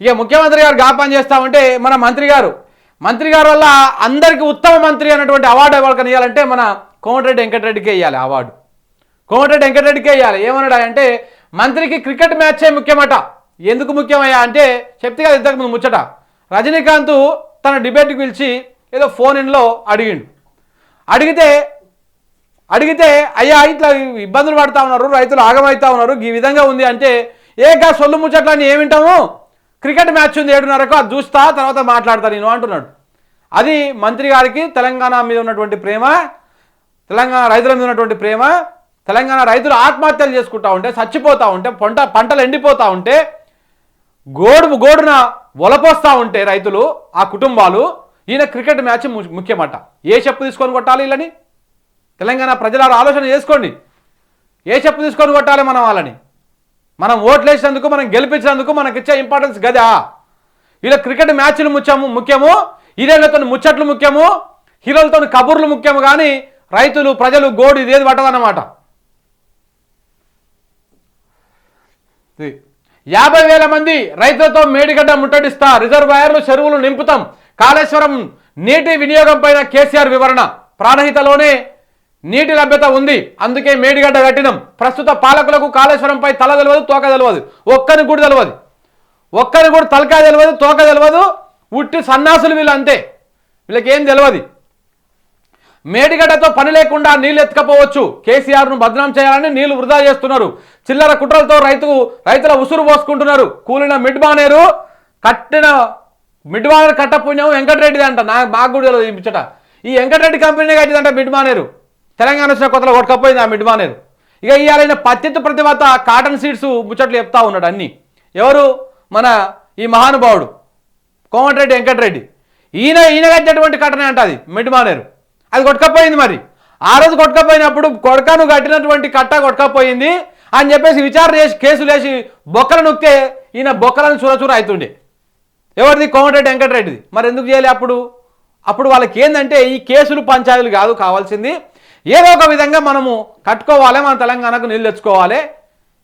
ఇక ముఖ్యమంత్రి గారు జ్ఞాపం చేస్తామంటే మన మంత్రి గారు. మంత్రి గారు వల్ల అందరికీ ఉత్తమ మంత్రి అన్నటువంటి అవార్డు ఎవరికి ఇవ్వాలంటే మన కోమటిరెడ్డి వెంకటరెడ్డికే ఇవ్వాలి అవార్డు. కోమటిరెడ్డి వెంకటరెడ్డికే ఇవ్వాలి. ఏమన్నాడు అంటే మంత్రికి క్రికెట్ మ్యాచే ముఖ్యమట. ఎందుకు ముఖ్యమయ్యా అంటే చెప్తే కదా ఇంతకుముందు ముచ్చట. రజనీకాంత్ తన డిబేట్కి పిలిచి ఏదో ఫోన్ ఇన్లో అడిగిండు. అడిగితే అడిగితే అయ్యా ఇట్లా ఇబ్బందులు పడతా ఉన్నారు రైతులు ఆగమవుతా ఉన్నారు ఈ విధంగా ఉంది అంటే ఏక సొల్లు ముచ్చట్లని ఏమింటాము క్రికెట్ మ్యాచ్ ఉంది ఏడున్నరకు అది చూస్తా తర్వాత మాట్లాడతా నేను అంటున్నాడు. అది మంత్రి గారికి తెలంగాణ మీద ఉన్నటువంటి ప్రేమ తెలంగాణ రైతుల మీద ఉన్నటువంటి ప్రేమ తెలంగాణ రైతులు ఆత్మహత్యలు చేసుకుంటా ఉంటే చచ్చిపోతూ ఉంటే పంట పంటలు ఎండిపోతూ ఉంటే గోడు గోడున ఒలపోస్తూ ఉంటే రైతులు ఆ కుటుంబాలు ఈయన క్రికెట్ మ్యాచ్ ము- ముఖ్యమట. ఏ చెప్పు తీసుకొని కొట్టాలి వీళ్ళని? తెలంగాణ ప్రజల ఆలోచన చేసుకోండి. ఏ చెప్పు తీసుకొని కొట్టాలి మనం వాళ్ళని? మనం ఓట్లేసినందుకు మనం గెలిపించినందుకు మనకి ఇచ్చే ఇంపార్టెన్స్ గదా. ఇలా క్రికెట్ మ్యాచ్లు ముచ్చాము ముఖ్యము హీరోలతో ముచ్చట్లు ముఖ్యము హీరోలతో కబుర్లు ముఖ్యము కానీ రైతులు ప్రజలు గోడు ఇదేది పట్టదన్నమాట. యాభై వేల మంది రైతులతో మేడిగడ్డ ముట్టడిస్తా రిజర్వాయర్లు చెరువులు నింపుతాం. కాళేశ్వరం నీటి వినియోగం పైన కేసీఆర్ వివరణ. ప్రాణహితలోనే నీటి లభ్యత ఉంది. అందుకే మేడిగడ్డ కట్టినాం. ప్రస్తుత పాలకులకు కాళేశ్వరంపై తల తెలియదు తోక తెలియదు ఒక్కని కూడా తెలియదు ఒక్కని కూడా తలకాయ తెలియదు తోక తెలియదు ఉట్టి సన్నాసులు వీళ్ళు అంతే. వీళ్ళకి ఏం తెలియదు మేడిగడ్డతో పని లేకుండా నీళ్ళు ఎత్తుకపోవచ్చు. కేసీఆర్ను బదనాం చేయాలని నీళ్ళు వృధా చేస్తున్నారు. చిల్లర కుట్రలతో రైతు రైతుల ఉసురు పోసుకుంటున్నారు. కూలిన మిడ్మానేరు కట్టిన మిడ్ మానేరు కట్ట పుణ్యం వెంకటరెడ్డిది అంట. నాకు మాకు కూడా తెలియదు ఈ ఈ వెంకటరెడ్డి కంపెనీ కట్టిందంట మిడ్మానేరు తెలంగాణ వచ్చిన కొత్తలో కొట్టకపోయింది ఆ మిడ్ మానేరు ఇక ఇవాళ పత్తిత్తు ప్రతిభత కాటన్ సీడ్స్ ముచ్చట్లు చెప్తా ఉన్నాడు అన్ని. ఎవరు? మన ఈ మహానుభావుడు కోమటిరెడ్డి వెంకటరెడ్డి. ఈయన ఈయన కట్టినటువంటి కట్టనే అంట అది మిడ్ మానేరు అది కొట్టుకపోయింది మరి. ఆ రోజు కొట్టుకపోయినప్పుడు కొడకను కట్టినటువంటి కట్ట కొట్టుకపోయింది అని చెప్పేసి విచారణ చేసి కేసులు వేసి బొక్కలు నొక్కితే ఈయన బొక్కలను చూరచూర అవుతుండే ఎవరిది? కోమటిరెడ్డి వెంకటరెడ్డిది. మరి ఎందుకు చేయాలి అప్పుడు? అప్పుడు వాళ్ళకి ఏంటంటే ఈ కేసులు పంచాయతీలు కాదు కావాల్సింది ఏదో ఒక విధంగా మనము కట్టుకోవాలి మన తెలంగాణకు నీళ్ళు తెచ్చుకోవాలి.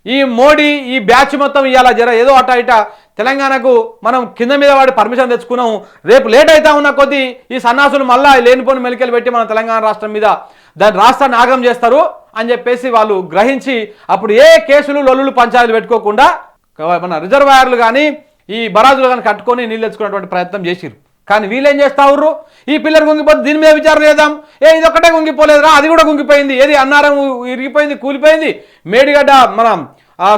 ఈ మోడీ ఈ బ్యాచ్ మొత్తం ఇవాళ జర ఏదో అట ఇట తెలంగాణకు మనం కింద మీద వాడి పర్మిషన్ తెచ్చుకున్నాం రేపు లేట్ అవుతా ఉన్న కొద్దీ ఈ సన్నాసులు మళ్ళా లేనిపోని మెలికలు పెట్టి మన తెలంగాణ రాష్ట్రం మీద దాని రాష్ట్రాన్ని ఆగం చేస్తారు అని చెప్పేసి వాళ్ళు గ్రహించి అప్పుడు ఏ కేసులు లొల్లులు పంచాయతీలు పెట్టుకోకుండా మన రిజర్వాయర్లు కానీ ఈ బరాజులు కానీ కట్టుకొని నీళ్ళు తెచ్చుకునేటువంటి ప్రయత్నం చేసిరు కానీ వీళ్ళేం చేస్తా ఉర్రు? ఈ పిల్లలు గుంగిపోతే దీని మీద విచారణ చేద్దాం. ఏ ఇది ఒక్కటే గుంగిపోలేదురా అది కూడా గుంగిపోయింది ఏది అన్నారం ఇరిగిపోయింది కూలిపోయింది? మేడిగడ్డ మనం ఆ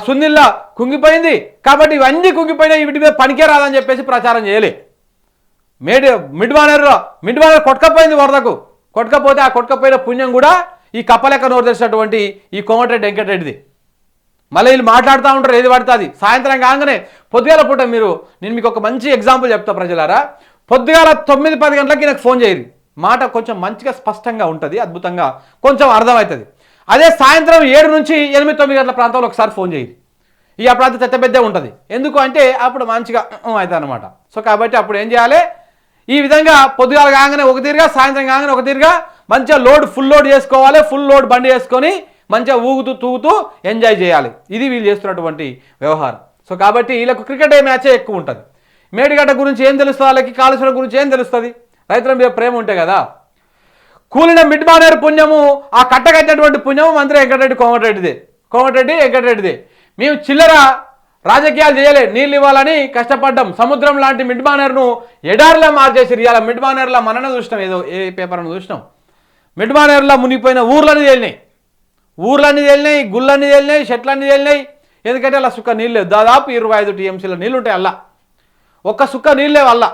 కుంగిపోయింది. కాబట్టి ఇవన్నీ కుంగిపోయినాయి వీటి మీద పనికే రాదని చెప్పేసి ప్రచారం చేయలే. మేడి మిడ్ వానర్లో మిడ్ వానర్ కొట్టకపోయింది వరదకు. కొట్టకపోతే ఆ కొట్టకపోయిన పుణ్యం కూడా ఈ కప్పలెక్క నోరు తెచ్చినటువంటి ఈ కోమటిరెడ్డి వెంకటరెడ్డిది. మళ్ళీ వీళ్ళు మాట్లాడుతూ ఉంటారు ఏది పడుతుంది సాయంత్రం కాగానే పొద్దుగాల పూట మీరు నేను మీకు ఒక మంచి ఎగ్జాంపుల్ చెప్తా ప్రజలారా. పొద్దుగాల తొమ్మిది పది గంటలకి నాకు ఫోన్ చేయరు. మాట కొంచెం మంచిగా స్పష్టంగా ఉంటుంది అద్భుతంగా కొంచెం అర్థమవుతుంది. అదే సాయంత్రం ఏడు నుంచి ఎనిమిది తొమ్మిది గంటల ప్రాంతంలో ఒకసారి ఫోన్ చేయరు. ఇక అప్పుడు అంత చెత్త పెద్ద ఉంటుంది. ఎందుకు అంటే అప్పుడు మంచిగా అవుతుంది అనమాట సో కాబట్టి అప్పుడు ఏం చేయాలి? ఈ విధంగా పొద్దుగాల కాగానే ఒక తీరుగా సాయంత్రం కాగానే ఒక తీరుగా మంచిగా లోడ్ ఫుల్ లోడ్ చేసుకోవాలి ఫుల్ లోడ్ బండి చేసుకొని మంచిగా ఊగుతూ తూగుతూ ఎంజాయ్ చేయాలి. ఇది వీళ్ళు చేస్తున్నటువంటి వ్యవహారం. సో కాబట్టి వీళ్ళకు క్రికెట్ మ్యాచే ఎక్కువ ఉంటుంది. మేడిగడ్డ గురించి ఏం తెలుస్తుంది? వాళ్ళకి కాళేశ్వరం గురించి ఏం తెలుస్తుంది? రైతుల మీద ప్రేమ ఉంటే కదా? కూలిన మిడ్మానేరు పుణ్యము ఆ కట్ట కట్టినటువంటి పుణ్యము మంత్రి వెంకటరెడ్డి కోమటిరెడ్డిదే. కోమటిరెడ్డి వెంకటరెడ్డిదే. మేము చిల్లర రాజకీయాలు చేయలే నీళ్ళు ఇవ్వాలని కష్టపడ్డాం. సముద్రం లాంటి మిడ్మానేర్ను ఎడారిలా మార్చేసి ఇవాళ మిడ్మానేర్లా మనన చూసినాం ఏదో ఏ పేపర్ను చూసినాం. మిడ్మానేర్లా మునిగిపోయిన ఊర్లన్నీ తేలినాయి. ఊర్లన్నీ తేలినాయి గుళ్ళన్నీ తేలినాయి చెట్లన్నీ తేలినాయి. ఎందుకంటే అలా సుఖ నీళ్ళు దాదాపు ఇరవై ఐదు టీఎంసీల నీళ్ళు ఉంటాయి అలా. ఒక్క సుక్క నీళ్ళే వల్ల